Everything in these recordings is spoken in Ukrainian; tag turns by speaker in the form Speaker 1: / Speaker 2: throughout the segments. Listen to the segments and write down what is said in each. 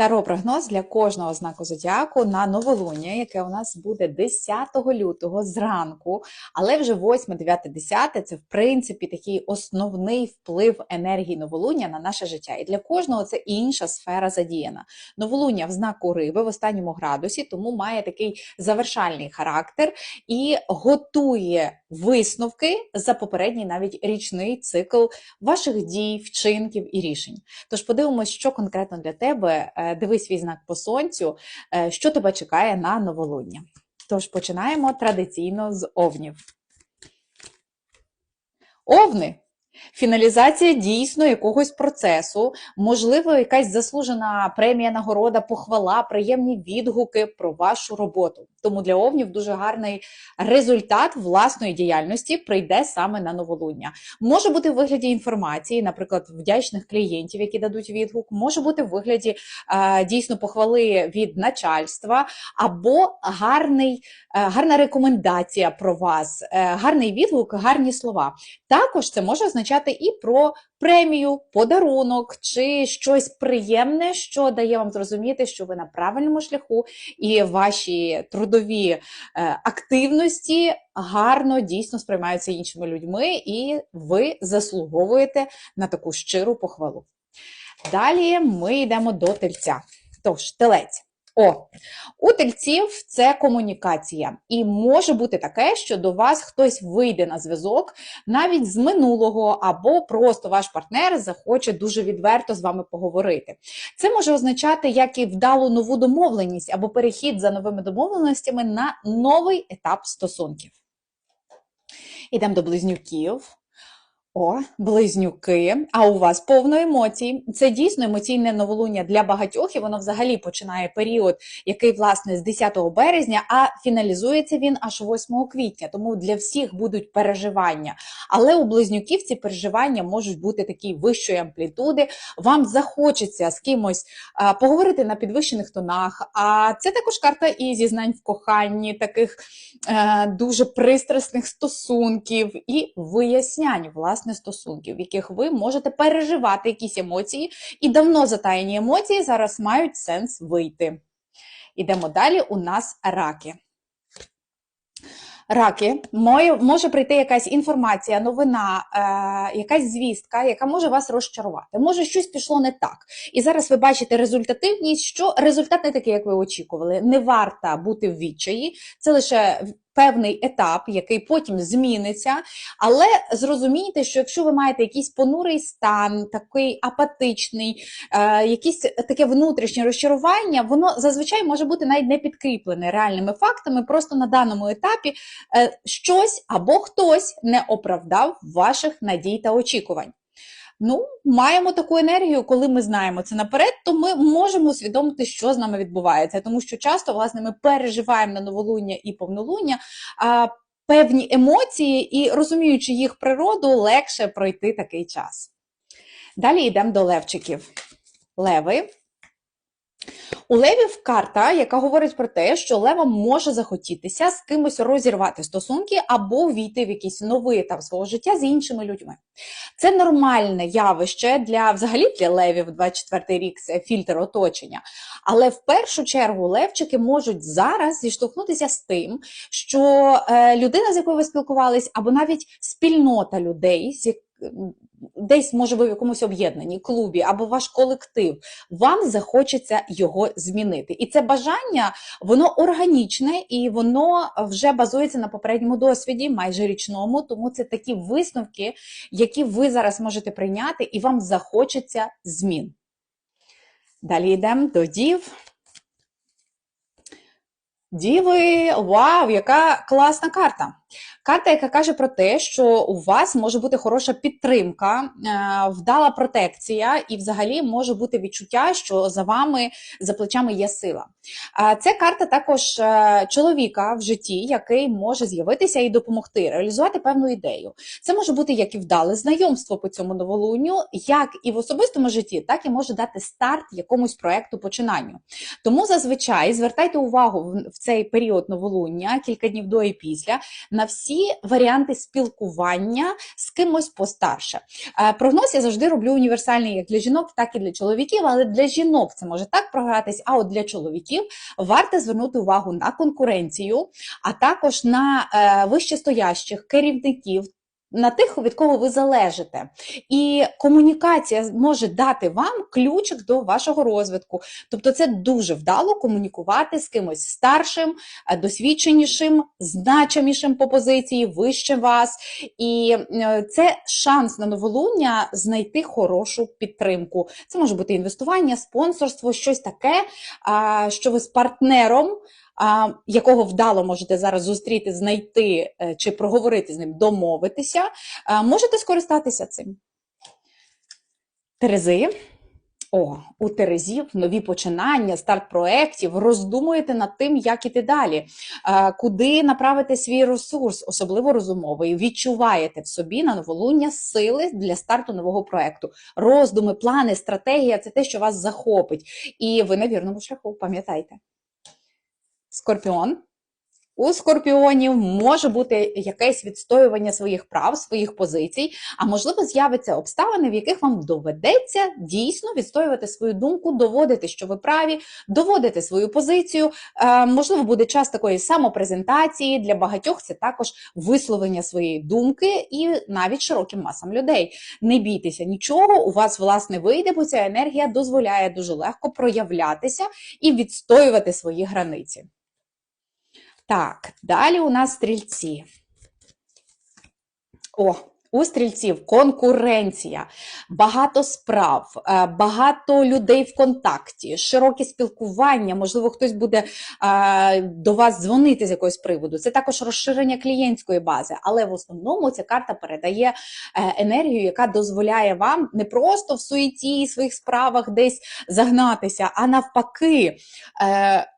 Speaker 1: Таро прогноз для кожного знаку зодіаку на новолуння, яке у нас буде 10 лютого зранку, але вже 8, 9, 10 це в принципі такий основний вплив енергії новолуння на наше життя. І для кожного це інша сфера задіяна. Новолуння в знаку риби в останньому градусі, тому має такий завершальний характер і готує висновки за попередній навіть річний цикл ваших дій, вчинків і рішень. Тож подивимось, що конкретно для тебе. Е, Дивись свій знак по сонцю, е, що тебе чекає на новолуння. Тож починаємо традиційно з овнів. Овни. Фіналізація дійсно якогось процесу, можливо, якась заслужена премія, нагорода, похвала, приємні відгуки про вашу роботу. Тому для овнів дуже гарний результат власної діяльності прийде саме на новолуння. Може бути в вигляді інформації, наприклад, вдячних клієнтів, які дадуть відгук, може бути в вигляді е, дійсно похвали від начальства, або гарний, е, гарна рекомендація про вас, е, гарний відгук, гарні слова. Також це може означати і про премію, подарунок чи щось приємне, що дає вам зрозуміти, що ви на правильному шляху, і ваші трудові е, активності гарно дійсно сприймаються іншими людьми, і ви заслуговуєте на таку щиру похвалу. Далі ми йдемо до тельця. Тож, телець. О, у тельців це комунікація, і може бути таке, що до вас хтось вийде на зв'язок навіть з минулого, або просто ваш партнер захоче дуже відверто з вами поговорити. Це може означати як і вдалу нову домовленість або перехід за новими домовленостями на новий етап стосунків. Ідемо до близнюків. О, близнюки. А у вас повно емоцій. Це дійсно емоційне новолуння для багатьох, і воно взагалі починає період, який, власне, з 10 березня, а фіналізується він аж 8 квітня. Тому для всіх будуть переживання. Але у близнюків ці переживання можуть бути такі вищої амплітуди. Вам захочеться з кимось поговорити на підвищених тонах. А це також карта і зізнань в коханні, таких е, дуже пристрасних стосунків і вияснянь власне стосунків, в яких ви можете переживати якісь емоції, і давно затаєні емоції зараз мають сенс вийти. Ідемо далі. У нас раки. Раки може прийти якась інформація, новина, е, якась звістка, яка може вас розчарувати. Може, щось пішло не так. І зараз ви бачите результативність, що результат не такий, як ви очікували. Не варта бути в відчаї. Це лише певний етап, який потім зміниться. Але зрозумійте, що якщо ви маєте якийсь понурий стан, такий апатичний, е, якісь таке внутрішнє розчарування, воно зазвичай може бути навіть не підкріплене реальними фактами. Просто на даному етапі е, щось або хтось не оправдав ваших надій та очікувань. Ну, маємо таку енергію, коли ми знаємо це наперед, то ми можемо усвідомити, що з нами відбувається, тому що часто, власне, ми переживаємо на новолуння і повнолуння а, певні емоції, і розуміючи їх природу, легше пройти такий час. Далі йдемо до левчиків. Леви. У левів карта, яка говорить про те, що левам може захотітися з кимось розірвати стосунки або війти в якийсь новий етап свого життя з іншими людьми. Це нормальне явище для взагалі для левів 24 рік це фільтр оточення. Але в першу чергу левчики можуть зараз зіштовхнутися з тим, що е, людина, з якою ви спілкувались, або навіть спільнота людей, з десь може ви в якомусь об'єднанні, клубі або ваш колектив, вам захочеться його змінити. І це бажання, воно органічне і воно вже базується на попередньому досвіді, майже річному. Тому це такі висновки, які ви зараз можете прийняти, і вам захочеться змін. Далі йдемо до дів. Діви, вау, яка класна карта. Карта, яка каже про те, що у вас може бути хороша підтримка, е, вдала протекція, і взагалі може бути відчуття, що за вами, за плечами є сила. Це карта також е, чоловіка в житті, який може з'явитися і допомогти реалізувати певну ідею. Це може бути як і вдале знайомство по цьому новолунню, як і в особистому житті, так і може дати старт якомусь проекту починанню. Тому зазвичай звертайте увагу в цей період новолуння, кілька днів до і після, на всі варіанти спілкування з кимось постарше. Е, Прогноз я завжди роблю універсальний як для жінок, так і для чоловіків, але для жінок це може так програтись, а от для чоловіків варто звернути увагу на конкуренцію, а також на е, вищестоящих керівників. На тих, від кого ви залежите, і комунікація може дати вам ключик до вашого розвитку. Тобто, це дуже вдало комунікувати з кимось старшим, е, досвідченішим, значимішим по позиції, вище вас. І е, це шанс на новолуння знайти хорошу підтримку. Це може бути інвестування, спонсорство, щось таке, що ви з партнером. Якого вдало можете зараз зустріти, знайти е, чи проговорити з ним, домовитися, можете скористатися цим. Терези. О, у Терезів нові починання, старт проєктів, роздумуєте над тим, як іти далі, куди направити свій ресурс, особливо розумовий. Відчуваєте в собі на новолуння сили для старту нового проєкту. Роздуми, плани, стратегія це те, що вас захопить. І ви на вірному шляху, пам'ятайте. Скорпіон. У скорпіонів може бути якесь відстоювання своїх прав, своїх позицій, а можливо, з'являться обставини, в яких вам доведеться дійсно відстоювати свою думку, доводити, що ви праві, доводити свою позицію. Е, можливо, буде час такої самопрезентації. Для багатьох це також висловлення своєї думки і навіть широким масам людей. Не бійтеся нічого, у вас власне вийде, бо ця енергія дозволяє дуже легко проявлятися і відстоювати свої границі. Так, далі у нас стрільці. О, у стрільців конкуренція, багато справ, е, багато людей в контакті, широке спілкування. Можливо, хтось буде е, до вас дзвонити з якогось приводу. Це також розширення клієнтської бази, але в основному ця карта передає е, енергію, яка дозволяє вам не просто в суеті своїх справах десь загнатися, а навпаки.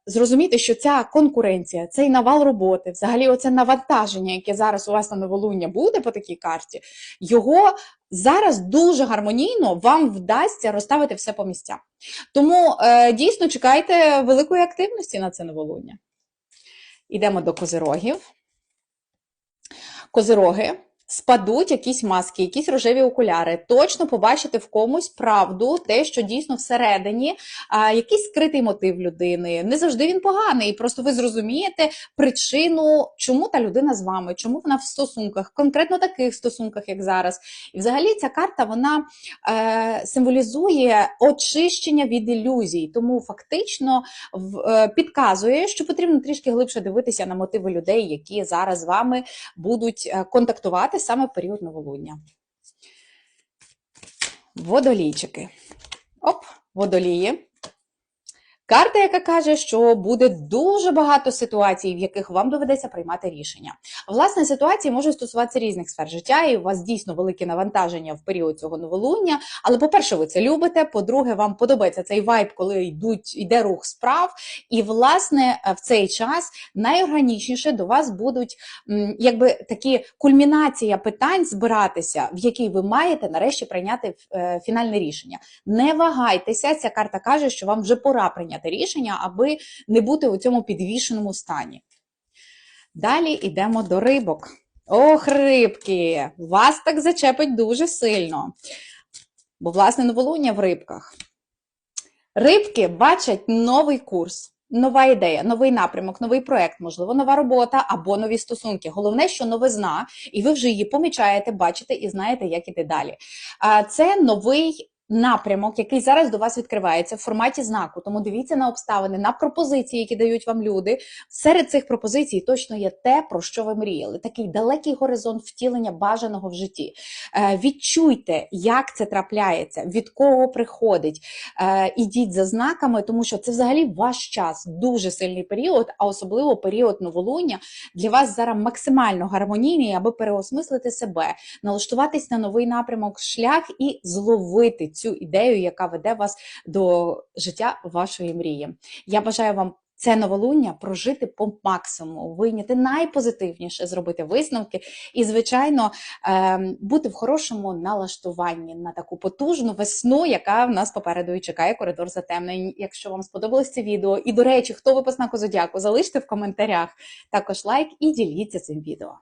Speaker 1: Зрозуміти, що ця конкуренція, цей навал роботи, взагалі, оце навантаження, яке зараз у вас на новолуння буде по такій карті, його зараз дуже гармонійно вам вдасться розставити все по місцях. Тому е, дійсно чекайте великої активності на це новолуння. Йдемо до козирогів. Козироги спадуть якісь маски, якісь рожеві окуляри. Точно побачите в комусь правду, те, що дійсно всередині, а, якийсь скритий мотив людини. Не завжди він поганий. Просто ви зрозумієте причину, чому та людина з вами, чому вона в стосунках, конкретно таких стосунках, як зараз. І взагалі ця карта вона е, символізує очищення від ілюзій, тому фактично в, е, підказує, що потрібно трішки глибше дивитися на мотиви людей, які зараз з вами будуть е, контактувати саме період новолуння. Водолійчики. Оп, водолії. Карта, яка каже, що буде дуже багато ситуацій, в яких вам доведеться приймати рішення. Власне, ситуації можуть стосуватися різних сфер життя, і у вас дійсно велике навантаження в період цього новолуння. Але, по-перше, ви це любите. По-друге, вам подобається цей вайб, коли йдуть йде рух справ. І, власне, в цей час найорганічніше до вас будуть якби такі кульмінація питань збиратися, в якій ви маєте нарешті прийняти е, фінальне рішення. Не вагайтеся, ця карта каже, що вам вже пора прийняти рішення, аби не бути у цьому підвішеному стані. Далі йдемо до рибок. Ох, рибки! Вас так зачепить дуже сильно. Бо, власне, новолуння в рибках. Рибки бачать новий курс. Нова ідея, новий напрямок, новий проект, можливо, нова робота або нові стосунки. Головне, що новизна, і ви вже її помічаєте, бачите і знаєте, як іти далі. Це новий напрямок, який зараз до вас відкривається в форматі знаку. Тому дивіться на обставини, на пропозиції, які дають вам люди. Серед цих пропозицій точно є те, про що ви мріяли. Такий далекий горизонт втілення бажаного в житті. Е, відчуйте, як це трапляється, від кого приходить. Е, ідіть за знаками, тому що це взагалі ваш час, дуже сильний період, а особливо період новолуння для вас зараз максимально гармонійний, аби переосмислити себе, налаштуватись на новий напрямок, шлях і зловити цю ідею, яка веде вас до життя вашої мрії. Я бажаю вам. Це новолуння прожити по максимуму, вийняти найпозитивніше, зробити висновки і, звичайно, ем, бути в хорошому налаштуванні на таку потужну весну, яка в нас попереду і чекає коридор затемнень. Якщо вам сподобалось це відео, і, до речі, хто ви по знаку зодіаку, залиште в коментарях також лайк і діліться цим відео.